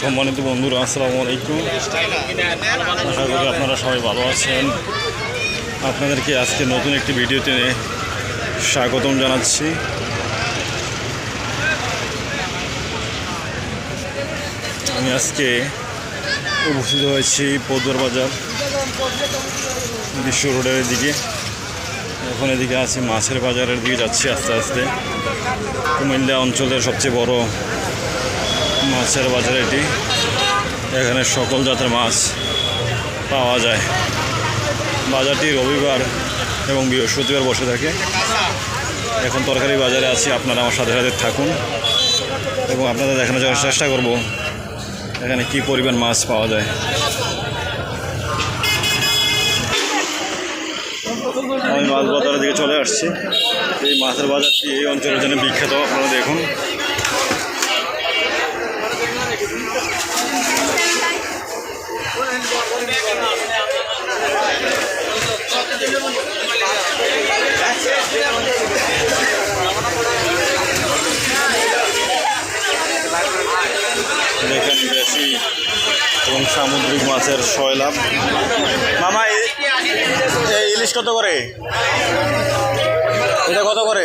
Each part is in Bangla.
সম্মানিত বন্ধুরা, আসসালামু আলাইকুম। আশা করি আপনারা সবাই ভালো আছেন। আপনাদেরকে আজকে নতুন একটি ভিডিওতে স্বাগতম জানাচ্ছি। আমি আজকে উপস্থিত হয়েছি পদ্মার বাজার, বিশ্ব রোডের দিকে। এখন এদিকে আছি মাছের বাজারের দিকে যাচ্ছি আস্তে আস্তে। কুমিল্লা অঞ্চলের সবচেয়ে বড় মাছের বাজার এটি। এখানে সকল জাতের মাছ পাওয়া যায়। বাজারটি রবিবার এবং বৃহস্পতিবার বসে থাকে। এখন তরকারি বাজারে আছি, আপনারা আমার সাথে সাথে থাকুন। এবং আপনাদের দেখানোর চেষ্টা করব এখানে কি পরিমাণ মাছ পাওয়া যায়। আমি মাছ বাজারের দিকে চলে আসছি। এই মাছের বাজারটি এই অঞ্চলের জন্য বিখ্যাত, আপনারা দেখুন। দেখেন বেশি এবং সামুদ্রিক মাছের শৈলাভ মামা এই ইলিশ কত করে? এটা কত করে?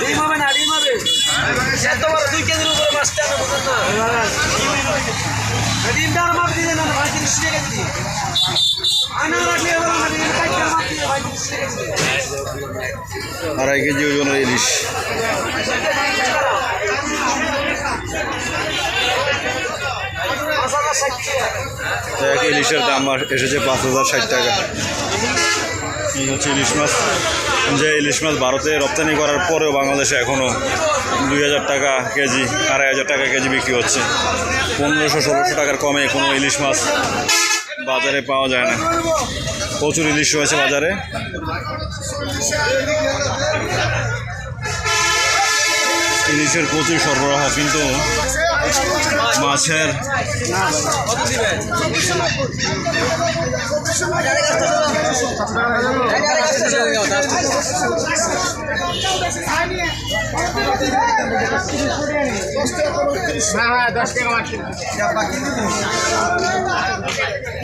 ডিম হবে না ডিম হবে। সেদ্ধ বড় দুই কেজির উপরে মাছটা আমি বুঝেন না। ডিমটা আর মাপ দিয়ে না ভাই তিরিশ টাকা কেজি আনা রাখলে এবার না ডিম কাইটা মাপ দিয়ে ভাই তিরিশ টাকা আড়াই কেজি ওজনের ইলিশ। এক ইলিশের দাম এসেছে পাঁচ হাজার ষাট টাকা। হচ্ছে ইলিশ মাছ। যে ইলিশ মাছ ভারতে রপ্তানি করার পরেও বাংলাদেশে এখনও দুই হাজার টাকা কেজি, আড়াই হাজার টাকা কেজি বিক্রি হচ্ছে। পনেরোশো ষোলোশো টাকার কমে কোনো ইলিশ মাছ বাজারে পাওয়া যায় না। প্রচুর ইলিশ রয়েছে বাজারে। ইলিশের প্রচুর সরবরাহ, কিন্তু মাছের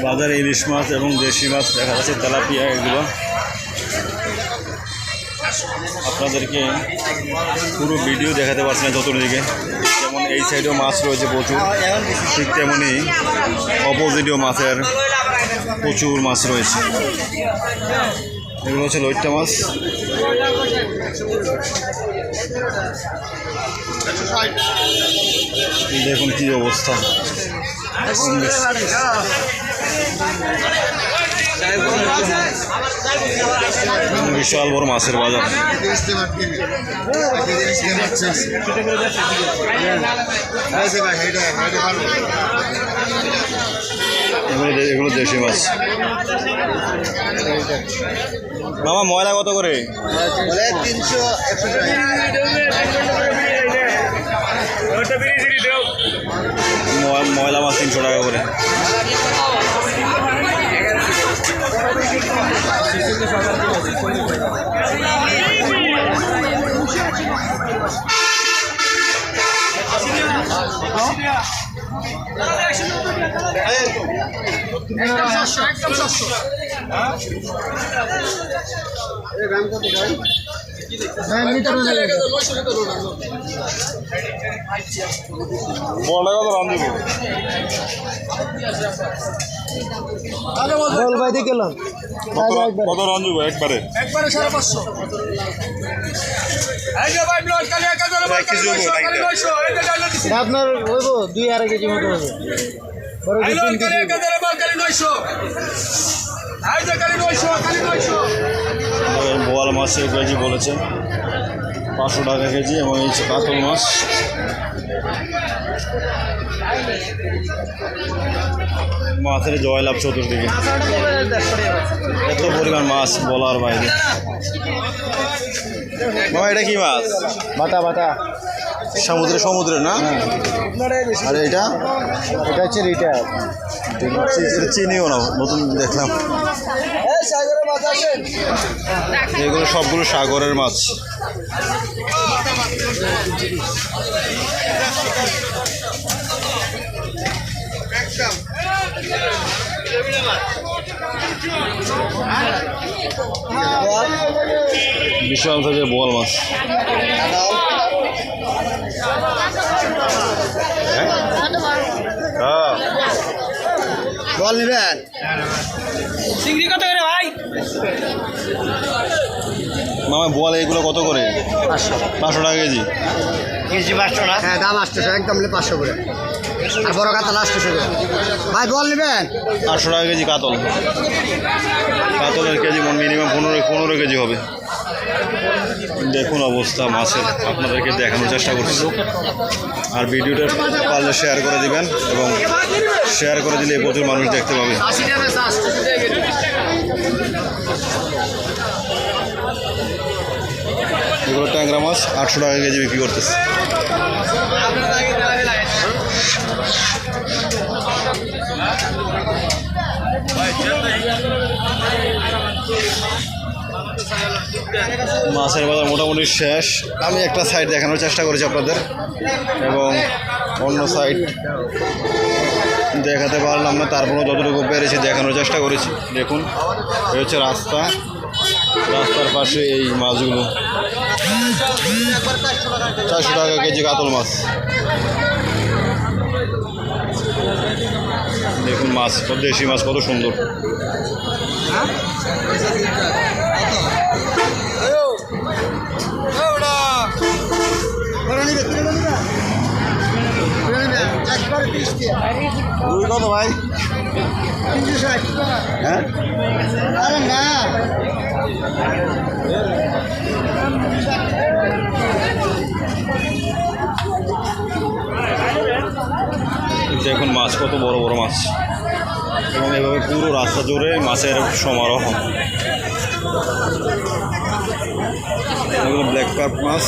বাজারে ইলিশ মাছ এবং দেশি মাছ দেখা যাচ্ছে, তেলাপিয়া এগুলো। আপনাদেরকে পুরো ভিডিও দেখাতে পারছি না যেমন এই সাইডেও মাছ রয়েছে প্রচুর। ঠিক তেমনি অপোজিটেও মাছের প্রচুর মাছ রয়েছে। এগুলো হচ্ছে লইট্টা মাছ। দেখুন কি অবস্থা। বিশাল বড় মাছের বাজার। এগুলো দেশি মাছ। মামা, ময়লা কত করে? ময়লা মাছ তিনশো টাকা করে। বড়টা কত দিব? বল ভাই দিয়ে গেলাম কত রঞ্জু একবারে। একবারে? সাড়ে পাঁচশো। এই যে ভাই ব্লড কালি এক হব, ডাইলে দিছি। আপনার হইব দুই আড়াই কেজি মতো হবে। বড় এই কি লোড তিন কালি কেজি এক হাজার মাল কালি নয়শো। এই যে কালি নয়শো কালি নয়শো। বোয়াল মাছের কেজি বলেছে। পাঁচশো টাকা কেজি এবং এই হচ্ছে কাতল মাছ। মাছের জয়লাভ চতুর্দিকে। এত পরিমাণ মাছ বলার বাইরে। এটা কি মাছ? বাটা বাটা। সমুদ্রে সমুদ্রে না? আর এটা? এটা হচ্ছে রিটায়ার এটা চিনিও না নতুন দেখলাম। এই সাগরের মাছ আসেন এগুলো সবগুলো সাগরের মাছ। বিশাল থেকে বোয়াল মাছ। হ্যাঁ। বল নেবেন চিংড়ি কত করে ভাই মামা বোয়াল এগুলো কত করে? পাঁচশো। পাঁচশো টাকা কেজি। কেজি পাঁচশো না? হ্যাঁ দাম আসতেছে একদম পাঁচশো করে। আর বড় কাতলা আসতেছে ভাই বল নেবেন? আটশো টাকা কেজি কাতল। কাতলের কেজি মিনিমাম পনেরো পনেরো কেজি হবে। দেখুন অবস্থা মাছের আপনাদেরকে দেখানোর চেষ্টা করছি। আর ভিডিওটা পারলে শেয়ার করে দিবেন এবং শেয়ার করে দিলে প্রচুর মানুষ দেখতে পাবে। এগুলো ট্যাংরা মাছ, আটশো টাকা কেজি বিক্রি করতেছে। মাছের বাজার মোটামুটি শেষ। আমি একটা সাইড দেখানোর চেষ্টা করেছি আপনাদের এবং অন্য সাইড দেখাতে পারলাম না, তারপরেও যতটুকু পেরেছি দেখানোর চেষ্টা করেছি। দেখুন, এই হচ্ছে রাস্তা। রাস্তার পাশে এই মাছগুলো। চারশো টাকা কেজি কাতল মাছ। দেখুন মাছ, কত দেশি মাছ, কত সুন্দর। কত ভাই? হ্যাঁ? না। দেখুন মাছ কত বড় বড় মাছ। এবং এভাবে পুরো রাস্তা জুড়ে মাছের সমারোহ। এগুলো ব্ল্যাক কার্প মাছ।